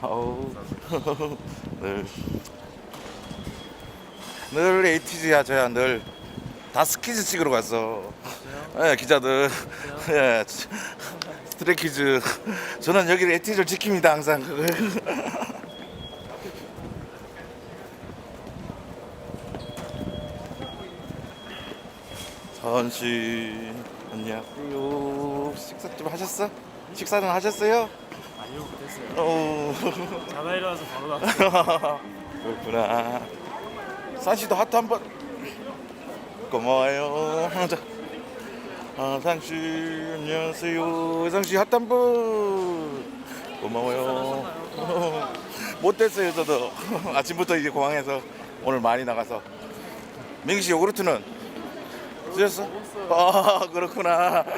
어우 늘, 늘 에이티즈야 저야 늘. 다 스키즈 찍으러 갔어. 예 기자들. 예 스트레이키즈. 저는 여기를 에이티즈를 지킵니다 항상. 선씨 안녕하세요. 식사 좀 하셨어? 식사는 하셨어요? 아니요 못했어요 어 자다 일어나서 바로 나왔어요 그렇구나. 산씨도 하트 한 번. 고마워요. 자, 아, 상씨 안녕하세요. 상씨 하트 한 번. 고마워요. 못 됐어요 저도. 아침부터 이제 공항에서 오늘 많이 나가서. 민기 씨 요구르트는 드셨어? 아 그렇구나. 네,